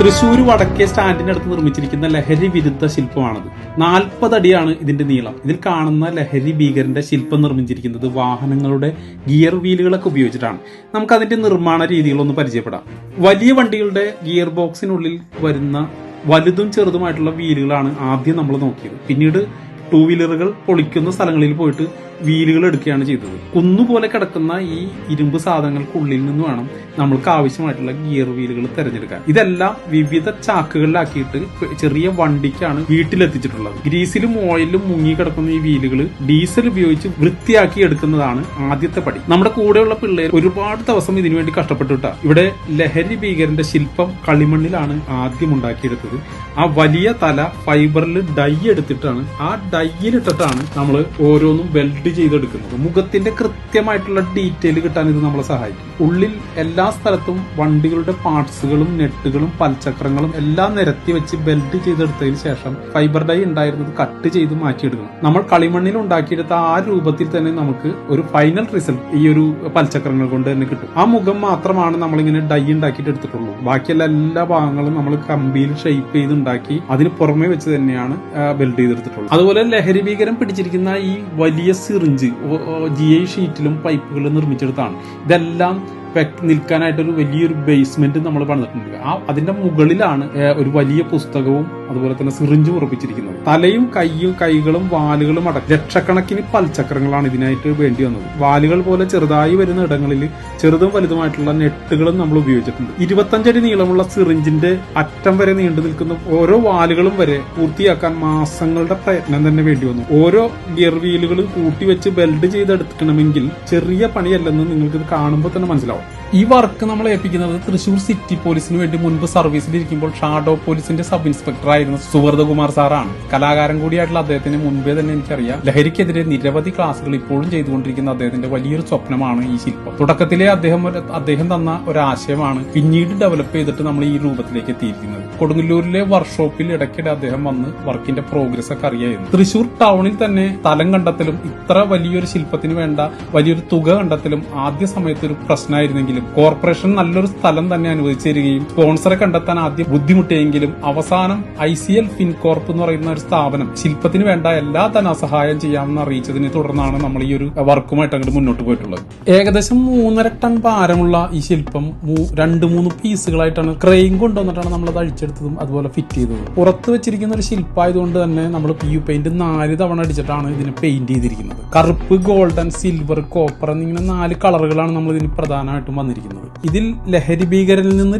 തൃശൂർ വടക്കേ സ്റ്റാൻഡിന്റെ അടുത്ത് നിർമ്മിച്ചിരിക്കുന്ന ലഹരി വിരുദ്ധ ശില്പമാണത്. നാൽപ്പത് അടിയാണ് ഇതിന്റെ നീളം. ഇതിൽ കാണുന്ന ലഹരി ഭീകരന്റെ ശില്പം നിർമ്മിച്ചിരിക്കുന്നത് വാഹനങ്ങളുടെ ഗിയർ വീലുകളൊക്കെ ഉപയോഗിച്ചിട്ടാണ്. നമുക്ക് അതിന്റെ നിർമ്മാണ രീതികളൊന്ന് പരിചയപ്പെടാം. വലിയ വണ്ടികളുടെ ഗിയർ ബോക്സിനുള്ളിൽ വരുന്ന വലുതും ചെറുതുമായിട്ടുള്ള വീലുകളാണ് ആദ്യം നമ്മൾ നോക്കിയത്. പിന്നീട് ടൂ വീലറുകൾ പൊളിക്കുന്ന സ്ഥലങ്ങളിൽ പോയിട്ട് വീലുകൾ എടുക്കുകയാണ് ചെയ്തത്. കുന്നുപോലെ കിടക്കുന്ന ഈ ഇരുമ്പ് സാധനങ്ങൾക്കുള്ളിൽ നിന്ന് വേണം നമ്മൾക്ക് ആവശ്യമായിട്ടുള്ള ഗിയർ വീലുകൾ തിരഞ്ഞെടുക്കാൻ. ഇതെല്ലാം വിവിധ ചാക്കുകളിലാക്കിയിട്ട് ചെറിയ വണ്ടിക്കാണ് വീട്ടിലെത്തിച്ചിട്ടുള്ളത്. ഗ്രീസിലും ഓയിലും മുങ്ങി കിടക്കുന്ന ഈ വീലുകൾ ഡീസൽ ഉപയോഗിച്ച് വൃത്തിയാക്കി എടുക്കുന്നതാണ് ആദ്യത്തെ പടി. നമ്മുടെ കൂടെയുള്ള പിള്ളേർ ഒരുപാട് ദിവസം ഇതിനുവേണ്ടി കഷ്ടപ്പെട്ടുട്ട ഇവിടെ ലഹരി ഭീകരന്റെ ശില്പം കളിമണ്ണിലാണ് ആദ്യം ഉണ്ടാക്കിയെടുത്തത്. ആ വലിയ തല ഫൈബറിൽ ഡൈ എടുത്തിട്ടാണ് ആ ഡൈയിലിട്ടിട്ടാണ് നമ്മൾ ഓരോന്നും വെൽഡ് ചെയ്തെടുക്കുന്നത്. മുഖത്തിന്റെ കൃത്യമായിട്ടുള്ള ഡീറ്റെയിൽ കിട്ടാൻ ഇത് നമ്മളെ സഹായിക്കും. ഉള്ളിൽ എല്ലാ സ്ഥലത്തും വണ്ടികളുടെ പാർട്സുകളും നെട്ടുകളും പൽചക്രങ്ങളും എല്ലാം നിരത്തി വെച്ച് ബെൽഡ് ചെയ്തെടുത്തതിന് ശേഷം ഫൈബർ ഡൈ ഉണ്ടായിരുന്നത് കട്ട് ചെയ്ത് മാറ്റിയെടുക്കണം. നമ്മൾ കളിമണ്ണിൽ ഉണ്ടാക്കിയെടുത്ത ആ രൂപത്തിൽ തന്നെ നമുക്ക് ഒരു ഫൈനൽ റിസൾട്ട് ഈ ഒരു പൽചക്രങ്ങൾ കൊണ്ട് തന്നെ കിട്ടും. ആ മുഖം മാത്രമാണ് നമ്മളിങ്ങനെ ഡൈ ഉണ്ടാക്കിയിട്ട് എടുത്തിട്ടുള്ളൂ. ബാക്കിയുള്ള എല്ലാ ഭാഗങ്ങളും നമ്മൾ കമ്പിയിൽ ഷെയ്പ്പ് ചെയ്ത് ഉണ്ടാക്കി അതിന് പുറമെ വെച്ച് തന്നെയാണ് ബെൽഡ് ചെയ്തെടുത്തിട്ടുള്ളത്. അതുപോലെ ലഹരി ഭീകരം പിടിച്ചിരിക്കുന്ന ഈ വലിയ സിറിഞ്ച് ജി ഐ ഷീറ്റിലും പൈപ്പുകളും നിർമ്മിച്ചെടുത്താണ്. ഇതെല്ലാം നിൽക്കാനായിട്ടൊരു വലിയൊരു ബേസ്മെന്റ് നമ്മൾ പണിതിട്ടുണ്ട്. ആ അതിന്റെ മുകളിലാണ് ഒരു വലിയ പുസ്തകവും അതുപോലെ തന്നെ സിറിഞ്ചും ഉറപ്പിച്ചിരിക്കുന്നത്. തലയും കൈയും കൈകളും വാലുകളും അടക്കം ലക്ഷക്കണക്കിന് പൽചക്രങ്ങളാണ് ഇതിനായിട്ട് വേണ്ടി വന്നത്. വാലുകൾ പോലെ ചെറുതായി വരുന്ന ഇടങ്ങളിൽ ചെറുതും വലുതുമായിട്ടുള്ള നെട്ടുകളും നമ്മൾ ഉപയോഗിച്ചിട്ടുണ്ട്. ഇരുപത്തഞ്ചടി നീളമുള്ള സിറിഞ്ചിന്റെ അറ്റം വരെ നീണ്ടു നിൽക്കുന്ന ഓരോ വാലുകളും വരെ പൂർത്തിയാക്കാൻ മാസങ്ങളുടെ പ്രയത്നം തന്നെ വേണ്ടി വന്നു. ഓരോ ഗിയർ വീലുകളും കൂട്ടിവെച്ച് ബെൽഡ് ചെയ്തെടുക്കണമെങ്കിൽ ചെറിയ പണിയല്ലെന്ന് നിങ്ങൾക്ക് ഇത് കാണുമ്പോൾ തന്നെ മനസ്സിലാവും. ഈ വർക്ക് നമ്മൾ ഏൽപ്പിക്കുന്നത് തൃശൂർ സിറ്റി പോലീസിന് വേണ്ടി മുൻപ് സർവീസിലിരിക്കുമ്പോൾ ഷാഡോ പോലീസിന്റെ സബ് ഇൻസ്പെക്ടർ ആയിരുന്ന സുവർദ്ധകുമാർ സാറാണ്. കലാകാരൻ കൂടിയായിട്ടുള്ള അദ്ദേഹത്തിന് മുൻപേ തന്നെ എനിക്കറിയാം ലഹരിക്കെതിരെ നിരവധി ക്ലാസുകൾ ഇപ്പോഴും ചെയ്തുകൊണ്ടിരിക്കുന്ന അദ്ദേഹത്തിന്റെ വലിയൊരു സ്വപ്നമാണ് ഈ ശില്പം. തുടക്കത്തിലെ അദ്ദേഹം അദ്ദേഹം തന്ന ഒരു ആശയമാണ് പിന്നീട് ഡെവലപ്പ് ചെയ്തിട്ട് നമ്മൾ ഈ രൂപത്തിലേക്ക് എത്തിയിരിക്കുന്നത്. കൊടുങ്ങല്ലൂരിലെ വർക്ക്ഷോപ്പിൽ ഇടയ്ക്കിടെ അദ്ദേഹം വന്ന് വർക്കിന്റെ പ്രോഗ്രസ് ഒക്കെ അറിയായിരുന്നു. തൃശൂർ ടൗണിൽ തന്നെ സ്ഥലം കണ്ടെത്തലും ഇത്ര വലിയൊരു ശില്പത്തിന് വേണ്ട വലിയൊരു തുക കണ്ടെത്തലും ആദ്യ സമയത്ത് ഒരു പ്രശ്നമായിരുന്നെങ്കിലും കോർപ്പറേഷൻ നല്ലൊരു സ്ഥലം തന്നെ അനുവദിച്ചു സ്പോൺസറെ കണ്ടെത്താൻ ആദ്യം ബുദ്ധിമുട്ടിയെങ്കിലും അവസാനം ഐ സി എൽ ഫിൻകോർപ്പ് എന്ന് പറയുന്ന ഒരു സ്ഥാപനം ശില്പത്തിന് വേണ്ട എല്ലാ ധനസഹായം ചെയ്യാമെന്ന് അറിയിച്ചതിനെ തുടർന്നാണ് നമ്മൾ ഈ ഒരു വർക്കുമായിട്ട് അങ്ങോട്ട് മുന്നോട്ട് പോയിട്ടുള്ളത്. ഏകദേശം മൂന്നര ടൺ ഭാരമുള്ള ഈ ശില്പം രണ്ട് മൂന്ന് പീസുകളായിട്ടാണ് ക്രെയിൻ കൊണ്ടുവന്നിട്ടാണ് നമ്മൾ അത് അഴിച്ചെടുത്തതും അതുപോലെ ഫിറ്റ് ചെയ്തതും. പുറത്ത് വെച്ചിരിക്കുന്ന ഒരു ശില്പമായതുകൊണ്ട് തന്നെ നമ്മൾ പി യു പെയിന്റ് നാല് തവണ അടിച്ചിട്ടാണ് ഇതിനെ പെയിന്റ് ചെയ്തിരിക്കുന്നത്. കറുപ്പ് ഗോൾഡൻ സിൽവർ കോപ്പർ എന്നിങ്ങനെ നാല് കളറുകളാണ് നമ്മൾ ഇതിന് പ്രധാനമായിട്ടും വന്നിരിക്കുന്നത്. ഇതിൽ ലഹരി ഭീകരനിൽ നിന്ന്